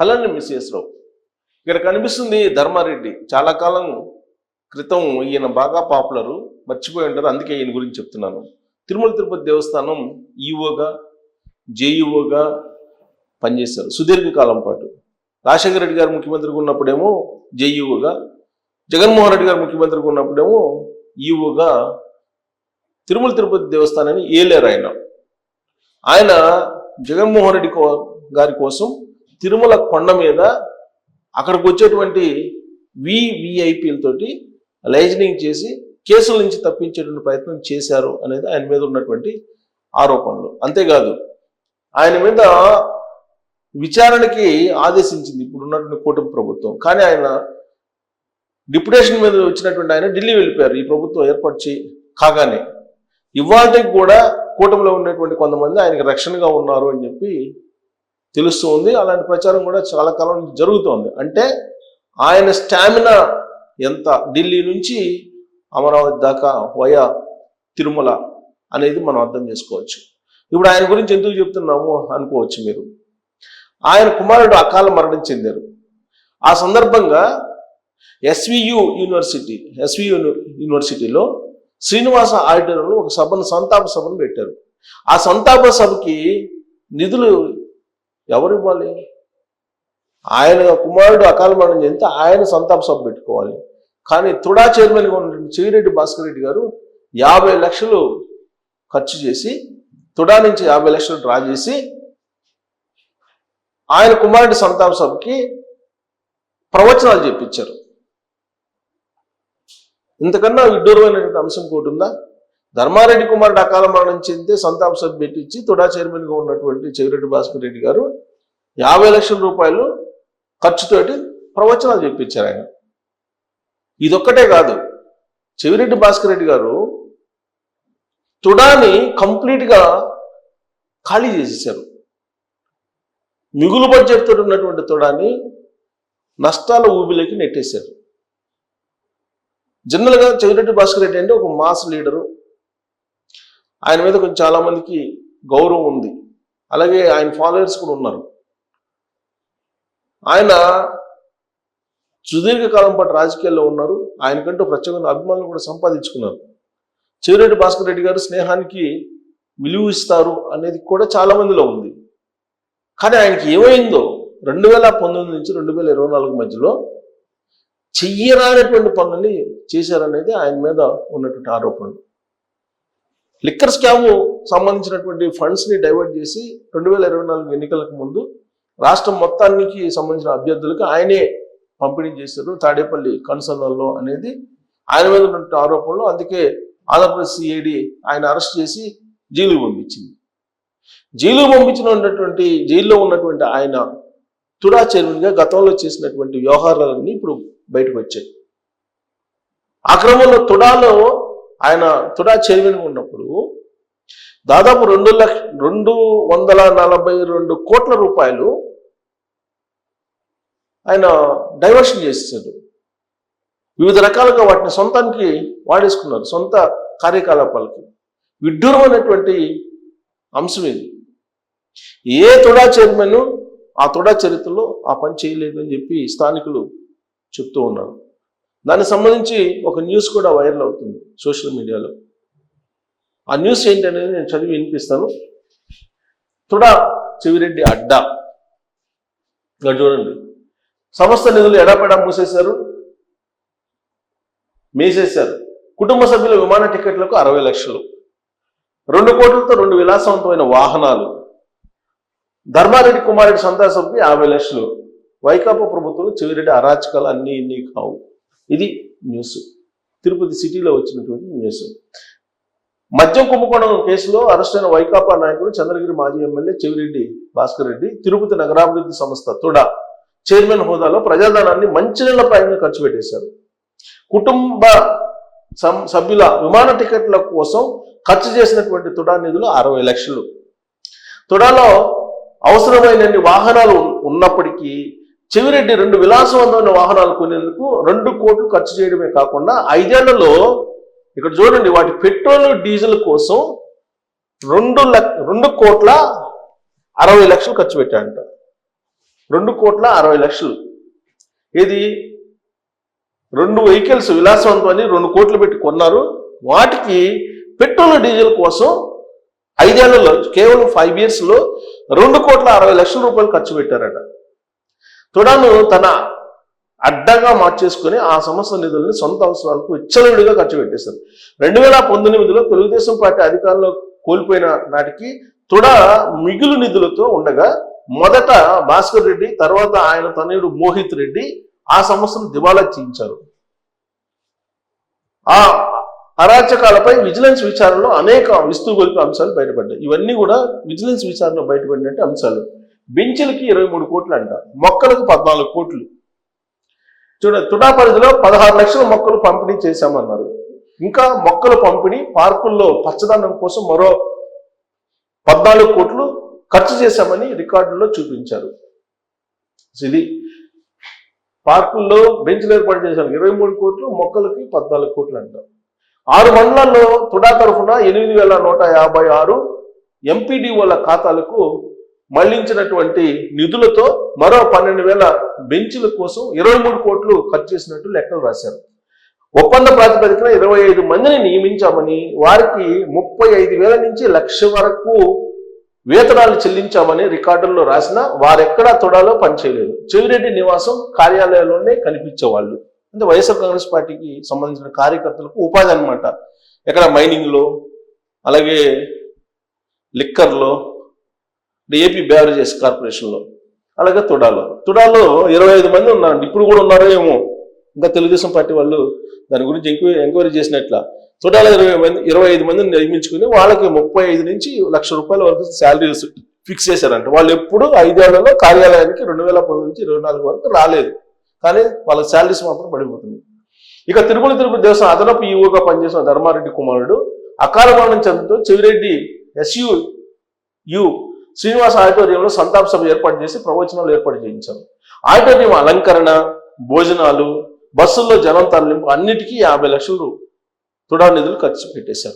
Hello మిస్ఎస్ రావు ఇక్కడ కనిపిస్తుంది ధర్మారెడ్డి. చాలా కాలం క్రితం ఈయన బాగా పాపులరు మర్చిపోయి ఉంటారు అందుకే ఈయన గురించి చెప్తున్నాను. తిరుమల తిరుపతి దేవస్థానం ఈఓగా జేఈఓగా పనిచేశారు. సుదీర్ఘకాలం పాటు. రాజశేఖర రెడ్డి గారు ముఖ్యమంత్రిగా ఉన్నప్పుడేమో జేఈఓగా జగన్మోహన్ రెడ్డి గారు ముఖ్యమంత్రిగా ఉన్నప్పుడేమో ఈఓగా తిరుమల తిరుపతి దేవస్థానాన్ని ఏలేరు ఆయన. ఆయన జగన్మోహన్ రెడ్డి కో- గారి కోసం తిరుమల కొండ మీద అక్కడికి వచ్చేటువంటి వివిఐపీలతోటి లైజనింగ్ చేసి కేసుల నుంచి తప్పించేటువంటి ప్రయత్నం చేశారు అనేది ఆయన మీద ఉన్నటువంటి ఆరోపణలు. అంతేకాదు ఆయన మీద విచారణకి ఆదేశించింది ఇప్పుడు ఉన్నటువంటి కూటమి ప్రభుత్వం. కానీ ఆయన డిప్యుటేషన్ మీద వచ్చినటువంటి ఆయన ఢిల్లీ వెళ్ళిపోయారు. ఈ ప్రభుత్వం ఏర్పాటు చే కాగానే ఇవాళకి కూడా కూటమిలో ఉన్నటువంటి కొంతమంది ఆయనకి రక్షణగా ఉన్నారు అని చెప్పి తెలుస్తూ ఉంది అలాంటి ప్రచారం కూడా చాలా కాలం నుంచి జరుగుతోంది. అంటే ఆయన స్టామినా ఎంత? ఢిల్లీ నుంచి అమరావతి దాకా వయా తిరుమల అనేది మనం అర్థం చేసుకోవచ్చు. ఇప్పుడు ఆయన గురించి ఎందుకు చెప్తున్నాము అనుకోవచ్చు మీరు. ఆయన కుమారుడు అకాల మరణం చెందారు. ఆ సందర్భంగా ఎస్వియు యూనివర్సిటీ ఎస్వి యూనివర్సిటీలో శ్రీనివాస ఆడిటోరియంలో ఒక సభను సంతాప సభను పెట్టారు. ఆ సంతాప సభకి నిధులు ఎవరు ఇవ్వాలి ఆయన కుమారుడు అకాల మరణం చెందితే ఆయన సంతాప సభ పెట్టుకోవాలి. కానీ తుడా చైర్మన్గా ఉన్నటువంటి చెవిరెడ్డి భాస్కర్ రెడ్డి గారు యాభై లక్షలు ఖర్చు చేసి తుడా నుంచి యాభై లక్షలు డ్రా చేసి ఆయన కుమారుడి సంతాప సభకి ప్రవచనాలు చెప్పించారు. ఇంతకన్నా విడ్డూరమైనటువంటి అంశం ఇంకోటి ఉందా? ధర్మారెడ్డి కుమారుడు అకాల మరణం చెందితే సంతాప సభ పెట్టించి తుడా చైర్మన్గా ఉన్నటువంటి చెవిరెడ్డి భాస్కర్ రెడ్డి గారు యాభై లక్షల రూపాయలు ఖర్చుతోటి ప్రవచనాలు చెప్పించారు ఆయన. ఇదొక్కటే కాదు. చెవిరెడ్డి భాస్కర్ రెడ్డి గారు తుడాని కంప్లీట్గా ఖాళీ చేసేసారు. మిగులు బడ్జెట్తో ఉన్నటువంటి తుడాని నష్టాల ఊబిలోకి నెట్టేశారు. జనరల్గా చెవిరెడ్డి భాస్కర్ రెడ్డి అంటే ఒక మాస్ లీడరు. ఆయన మీద కొంచెం చాలా మందికి గౌరవం ఉంది. అలాగే ఆయన ఫాలోయర్స్ కూడా ఉన్నారు. ఆయన సుదీర్ఘకాలం పాటు రాజకీయాల్లో ఉన్నారు. ఆయనకంటూ ప్రత్యేకమైన అభిమానులు కూడా సంపాదించుకున్నారు. చెవిరెడ్డి భాస్కర్ రెడ్డి గారు స్నేహానికి విలువ ఇస్తారు అనేది కూడా చాలా మందిలో ఉంది. కానీ ఆయనకి ఏమైందో రెండు వేల పంతొమ్మిది నుంచి రెండు వేల ఇరవై నాలుగు మధ్యలో చెయ్యరానటువంటి పనులని చేశారనేది ఆయన మీద ఉన్నటువంటి ఆరోపణలు. లిక్కర్ స్కామ్ సంబంధించినటువంటి ఫండ్స్ని డైవర్ట్ చేసి రెండు వేల ఇరవై నాలుగు ఎన్నికలకు ముందు రాష్ట్రం మొత్తానికి సంబంధించిన అభ్యర్థులకు ఆయనే పంపిణీ చేశారు. తాడేపల్లి కన్సర్నల్లో అనేది ఆయన మీద ఉన్నటువంటి ఆరోపణలు. అందుకే ఆంధ్రప్రదేశ్ సిఐడి ఆయన అరెస్ట్ చేసి జైలుకు పంపించింది. జైలు పంపించిన ఉన్నటువంటి జైల్లో ఉన్నటువంటి ఆయన తుడా చైర్మన్గా గతంలో చేసినటువంటి వ్యవహారాలన్నీ ఇప్పుడు బయటకు వచ్చాయి. ఆ క్రమంలో తుడాలో ఆయన తుడా చైర్మన్గా ఉన్నప్పుడు దాదాపు రెండు లక్ష రెండు వందల నలభై రెండు కోట్ల రూపాయలు ఆయన డైవర్షన్ చేసేసాడు. వివిధ రకాలుగా వాటిని సొంతానికి వాడేసుకున్నారు సొంత కార్యకలాపాలకి. విడ్డూరమైనటువంటి అంశం ఇది. ఏ తుడా చైర్మన్ ఆ తుడా చరిత్రలో ఆ పని చేయలేదు అని చెప్పి స్థానికులు చెప్తూ ఉన్నారు. దానికి సంబంధించి ఒక న్యూస్ కూడా వైరల్ అవుతుంది సోషల్ మీడియాలో. ఆ న్యూస్ ఏంటనేది నేను చదివి వినిపిస్తాను. తుడా చెవిరెడ్డి అడ్డా. ఇక్కడ చూడండి. సంస్థ నిధులు ఎడాపెడా మూసేశారు. మేసేశారు. కుటుంబ సభ్యుల విమాన టికెట్లకు అరవై లక్షలు. రెండు కోట్లతో రెండు విలాసవంతమైన వాహనాలు. ధర్మారెడ్డి కుమారెడ్డి సంతాసంకి యాభై లక్షలు. వైకాపా ప్రభుత్వంలో చెవిరెడ్డి అరాచకాలు అన్నీ ఇన్ని కావు. ఇది న్యూస్. తిరుపతి సిటీలో వచ్చినటువంటి న్యూస్. మద్యం కుంభకోణం కేసులో అరెస్ట్ అయిన వైకాపా నాయకుడు చంద్రగిరి మాజీ ఎమ్మెల్యే చెవిరెడ్డి భాస్కర్ రెడ్డి తిరుపతి నగరాభివృద్ధి సంస్థ తుడా చైర్మన్ హోదాలో ప్రజాధనాన్ని మంచినీళ్ళ ప్రాయంగా ఖర్చు పెట్టేశారు. కుటుంబ సభ్యుల విమాన టికెట్ల కోసం ఖర్చు చేసినటువంటి తుడా నిధులు అరవై లక్షలు. తుడాలో అవసరమైనన్ని వాహనాలు ఉన్నప్పటికీ చెవిరెడ్డి రెండు విలాసవంతమైన వాహనాలు కొనేందుకు రెండు కోట్లు ఖర్చు చేయడమే కాకుండా ఐదేళ్ళలో ఇక్కడ చూడండి వాటి పెట్రోల్ డీజిల్ కోసం రెండు లక్ష రెండు కోట్ల అరవై లక్షలు ఖర్చు పెట్టాడంట రెండు కోట్ల అరవై లక్షలు. ఇది రెండు వెహికల్స్ విలాసవంతం అని రెండు కోట్లు పెట్టి కొన్నారు. వాటికి పెట్రోల్ డీజిల్ కోసం ఐదేళ్ళలో కేవలం ఫైవ్ ఇయర్స్లో రెండు కోట్ల అరవై లక్షల రూపాయలు ఖర్చు పెట్టారట. తుడాను తన అడ్డంగా మార్చేసుకుని ఆ సంస్థ నిధుల్ని సొంత అవసరాలకు ఇచ్చలవిడిగా ఖర్చు పెట్టేశారు. రెండు వేల పంతొమ్మిదిలో తెలుగుదేశం పార్టీ అధికారంలో కోల్పోయిన నాటికి తుడా మిగులు నిధులతో ఉండగా మొదట భాస్కర్ రెడ్డి తర్వాత ఆయన తనయుడు మోహిత్ రెడ్డి ఆ సంస్థను దివాలా చేయించారు ఆ అరాచకాలపై విజిలెన్స్ విచారణలో అనేక విస్తుగొలిపే అంశాలు బయటపడ్డాయి. ఇవన్నీ కూడా విజిలెన్స్ విచారణలో బయటపడినట్టు అంశాలు. బెంచులకి ఇరవై మూడు కోట్లు అంట మొక్కలకు పద్నాలుగు కోట్లు. చూడండి తుడా పరిధిలో పదహారు లక్షల మొక్కలు పంపిణీ చేశామన్నారు. ఇంకా మొక్కలు పంపిణీ పార్కుల్లో పచ్చదనం కోసం మరో పద్నాలుగు కోట్లు ఖర్చు చేశామని రికార్డుల్లో చూపించారు. ఇది పార్కుల్లో బెంచ్లు ఏర్పాటు చేశారు. ఇరవై మూడు కోట్లు మొక్కలకి పద్నాలుగు కోట్లు అంటారు. ఆరు మండలాల్లో తుడా తరఫున ఎనిమిది వేల నూట యాభై ఆరు ఎంపీడీఓల ఖాతాలకు మళ్ళించినటువంటి నిధులతో మరో పన్నెండు వేల బెంచ్ల కోసం ఇరవై మూడు కోట్లు ఖర్చు చేసినట్టు లెక్కలు రాశారు. ఒప్పంద ప్రాతిపదికన ఇరవై ఐదు మందిని నియమించామని వారికి ముప్పై ఐదు వేల నుంచి లక్ష వరకు వేతనాలు చెల్లించామని రికార్డుల్లో రాసిన వారెక్కడా తొడాలో పనిచేయలేదు చెవిరెడ్డి నివాసం కార్యాలయంలోనే కనిపించేవాళ్ళు. అంటే వైఎస్ఆర్ కాంగ్రెస్ పార్టీకి సంబంధించిన కార్యకర్తలకు ఉపాధి అనమాట ఎక్కడ మైనింగ్లో అలాగే లిక్కర్లో ఏపీ బ్యావరేజెస్ కార్పొరేషన్లో అలాగే తుడాలో. తుడాలో ఇరవై ఐదు మంది ఉన్నారండి. ఇప్పుడు కూడా ఉన్నారో ఏమో. ఇంకా తెలుగుదేశం పార్టీ వాళ్ళు దాని గురించి ఎంక్వైరీ ఎంక్వైరీ చేసినట్ల. తుడాలో ఇరవై మంది ఇరవై ఐదు మందిని నియమించుకుని వాళ్ళకి ముప్పై ఐదు నుంచి లక్ష రూపాయల వరకు శాలరీస్ ఫిక్స్ చేశారంట. వాళ్ళు ఎప్పుడు ఐదేళ్ళలో కార్యాలయానికి రెండు వేల పది నుంచి ఇరవై నాలుగు వరకు రాలేదు. కానీ వాళ్ళ శాలరీస్ మాత్రం పడిపోతుంది ఇక తిరుమల తిరుపతి దేవస్థానం అదనపు ఈవోగా పనిచేసిన ధర్మారెడ్డి కుమారుడు అకాల మరణం చెందుతూ చెవిరెడ్డి ఎస్యు యు శ్రీనివాస ఆడిటోరియంలో సంతాప సభ ఏర్పాటు చేసి ప్రవచనాలు ఏర్పాటు చేయించారు. ఆడిటోరియం అలంకరణ భోజనాలు బస్సుల్లో జనం తరలింపు అన్నిటికీ యాభై లక్షలు తుడా నిధులు ఖర్చు పెట్టేశారు.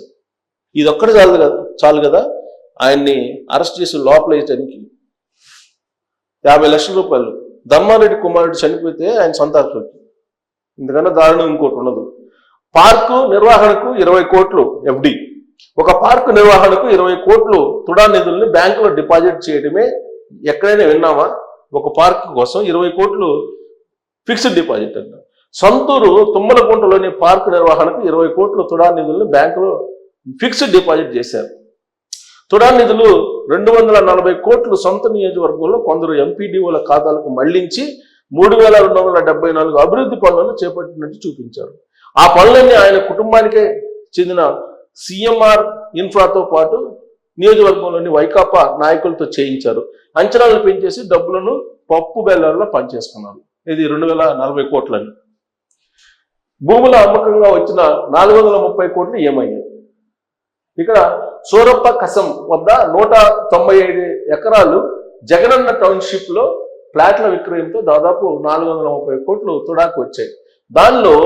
ఇది ఒక్కటి చాలు కదా చాలు కదా? ఆయన్ని అరెస్ట్ చేసి లోపల వేయటానికి యాభై లక్షల రూపాయలు. ధర్మారెడ్డి కుమారుడు చనిపోతే ఆయన సొంత ఆస్తికి ఇందుకన్నా దారుణం ఇంకోటి ఉండదు. పార్కు నిర్వహణకు ఇరవై కోట్లు ఎఫ్డి. ఒక పార్కు నిర్వహణకు ఇరవై కోట్లు తుడా నిధుల్ని బ్యాంకులో డిపాజిట్ చేయడమే ఎక్కడైనా విన్నామా ఒక పార్క్ కోసం ఇరవై కోట్లు ఫిక్స్డ్ డిపాజిట్ అంట. సొంతూరు తుమ్మలకుంటలోని పార్కు నిర్వహణకు ఇరవై కోట్లు తుడా నిధులను బ్యాంకులో ఫిక్స్డ్ డిపాజిట్ చేశారు. తుడా నిధులు రెండు వందల నలభై కోట్లు సొంత నియోజకవర్గంలో కొందరు ఎంపీడీఓల ఖాతాలకు మళ్ళించి మూడు వేల రెండు వందల డెబ్బై నాలుగు అభివృద్ధి పనులను చేపట్టినట్టు చూపించారు. ఆ పనులన్నీ ఆయన కుటుంబానికే చెందిన సిఎంఆర్ ఇన్ఫ్రాతో పాటు నియోజకవర్గంలోని వైకాపా నాయకులతో చేయించారు. అంచనాలు పెంచేసి డబ్బులను పప్పు బెల్లాల్లో పనిచేసుకున్నారు ఇది రెండు వేల నలభై కోట్లని. భూముల అమ్మకంగా వచ్చిన నాలుగు వందల ముప్పై కోట్లు ఏమయ్యాయి? ఇక్కడ సూరప్ప కసం వద్ద నూట తొంభై ఐదు ఎకరాలు జగనన్న టౌన్షిప్లో ఫ్లాట్ల విక్రయంతో దాదాపు నాలుగు వందల ముప్పై కోట్లు తుడాకు వచ్చాయి. దానిలో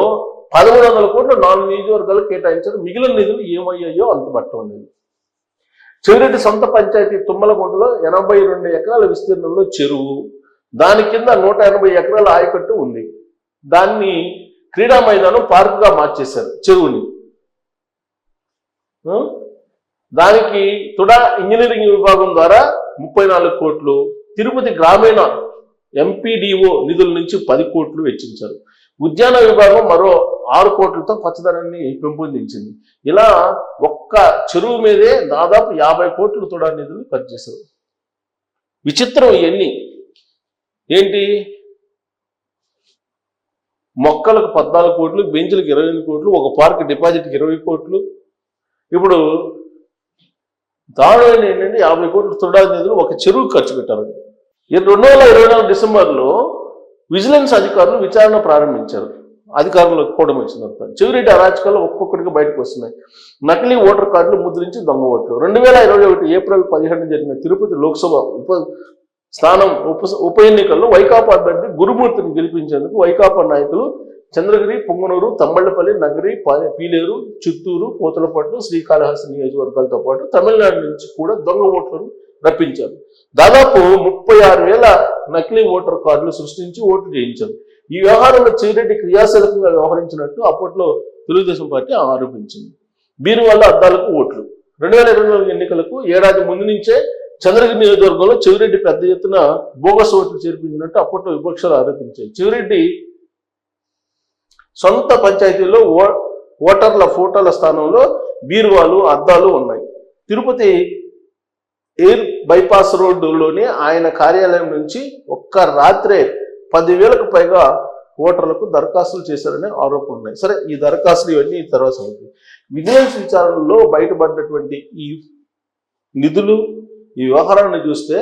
పదమూడు వందల కోట్లు నాలుగు నియోజకవర్గాలు కేటాయించారు. మిగిలిన నిధులు ఏమయ్యాయో అంతుపట్టం లేదు చెవిరెడ్డి సొంత పంచాయతీ తుమ్మలగుంటలో ఎనభై రెండు ఎకరాల విస్తీర్ణంలో చెరువు. దాని కింద నూట ఎనభై ఎకరాల ఆయకట్టు ఉంది. దాన్ని క్రీడా మైదానం పార్కుగా మార్చేశారు చెరువుని. దానికి తుడా ఇంజనీరింగ్ విభాగం ద్వారా ముప్పై నాలుగు కోట్లు తిరుపతి గ్రామీణ ఎంపీడీఓ నిధుల నుంచి పది కోట్లు వెచ్చించారు. ఉద్యాన విభాగం మరో ఆరు కోట్లతో పచ్చదనాన్ని పెంపొందించింది. ఇలా ఒక్క చెరువు మీదే దాదాపు యాభై కోట్లు తుడా నిధులు ఖర్చు చేశారు విచిత్రం ఇవన్నీ ఏంటి? మొక్కలకు పద్నాలుగు కోట్లు బెంచ్లకు ఇరవై ఎనిమిది కోట్లు ఒక పార్క్ డిపాజిట్కి ఇరవై కోట్లు. ఇప్పుడు దారుణమైన ఏంటంటే యాభై కోట్లు తుడాది నిధులు ఒక చెరువు ఖర్చు పెట్టారు. ఈ రెండు వేల ఇరవై నాలుగు డిసెంబర్లో విజిలెన్స్ అధికారులు విచారణ ప్రారంభించారు. అధికారంలోకి కూడా వచ్చింది అంత. చెవిరెడ్డి అరాచకాలు ఒక్కొక్కటిగా బయటకు వస్తున్నాయి. నకిలీ ఓటర్ కార్డులు ముద్రించి దొంగ ఓట్లు రెండు వేల ఇరవై ఒకటి ఏప్రిల్ పదిహేను జరిగిన తిరుపతి లోక్సభ ఉప స్థానం ఉప ఉప ఎన్నికల్లో వైకాపా అభ్యర్థి గురుమూర్తిని గెలిపించేందుకు వైకాపా నాయకులు చంద్రగిరి పొంగనూరు తమ్మళ్ళపల్లి నగరి పీలేరు చిత్తూరు పోతలపట్టు శ్రీకాళహస్తి నియోజకవర్గాలతో పాటు తమిళనాడు నుంచి కూడా దొంగ ఓట్లను రప్పించారు. దాదాపు ముప్పై ఆరు వేల నకిలీ ఓటర్ కార్డులు సృష్టించి ఓట్లు చేయించారు. ఈ వ్యవహారంలో చెవిరెడ్డి క్రియాశీలకంగా వ్యవహరించినట్టు అప్పట్లో తెలుగుదేశం పార్టీ ఆరోపించింది. దీనివల్ల అద్దాలకు ఓట్లు. రెండు వేల ఇరవై నాలుగు ఎన్నికలకు ఏడాది ముందు నుంచే చంద్రగిరి నియోజకవర్గంలో చెవిరెడ్డి పెద్ద ఎత్తున బోగస్ ఓట్లు చేర్పించినట్టు అప్పట్లో విపక్షాలు ఆరోపించాయి. చెవిరెడ్డి సొంత పంచాయతీలో ఓ ఓటర్ల ఫోటోల స్థానంలో బీరువాలు అద్దాలు ఉన్నాయి. తిరుపతి ఎయిర్ బైపాస్ రోడ్డులోని ఆయన కార్యాలయం నుంచి ఒక్క రాత్రే పదివేలకు పైగా ఓటర్లకు దరఖాస్తులు చేశారనే ఆరోపణలు ఉన్నాయి. సరే ఈ దరఖాస్తులు ఇవన్నీ తర్వాత సంగతి. విజిలెన్స్ విచారణలో బయటపడినటువంటి ఈ నిధులు ఈ వ్యవహారాన్ని చూస్తే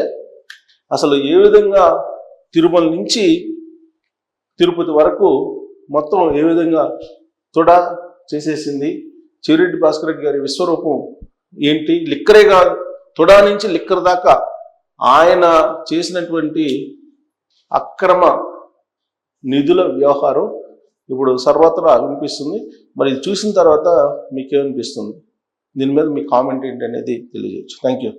అసలు ఏ విధంగా తిరుమల నుంచి తిరుపతి వరకు మొత్తం ఏ విధంగా తుడా చేసేసింది? చివరెడ్డి భాస్కర్ రెడ్డి గారి విశ్వరూపం ఏంటి? లిక్కరే కాదు తుడా నుంచి లిక్కర్ దాకా ఆయన చేసినటువంటి అక్రమ నిధుల వ్యవహారం ఇప్పుడు సర్వత్రా వినిపిస్తుంది. మరి ఇది చూసిన తర్వాత మీకేమనిపిస్తుంది? దీని మీద మీ కామెంట్ ఏంటి అనేది తెలియజేయచ్చు. Thank you